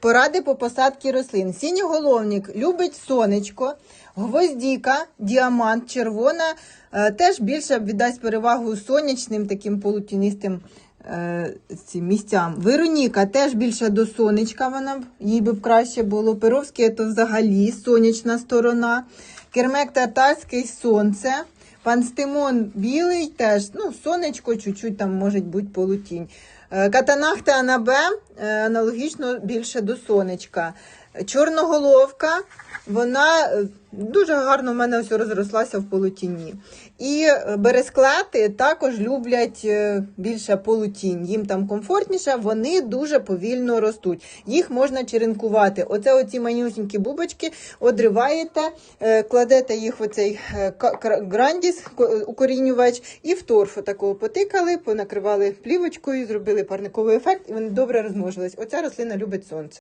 Поради по посадці рослин. Сіньоголовник любить сонечко, гвоздіка, діамант, червона е, теж більше віддасть перевагу сонячним таким полутінистим е, місцям. Вероніка теж більше до сонечка, вона їй би краще було. Перовський то взагалі сонячна сторона. Кермек татарський сонце. Пан Стимон білий теж, ну, сонечко, чуть-чуть там може бути полутінь. Е, Катанахта Анабе е, аналогічно більше до сонечка. Чорноголовка, вона е, дуже гарно в мене ось розрослася в полутіні. І е, бересклети також люблять е, більше полутінь. Їм там комфортніше, вони дуже повільно ростуть. Їх можна черенкувати. Оце оці манюсінькі бубочки одриваєте, кладете їх в оцей грандіс, укорінювач, і в торфу такого потикали, понакривали плівочкою, зробили парниковий ефект, і вони добре розмножились. Оця рослина любить сонце.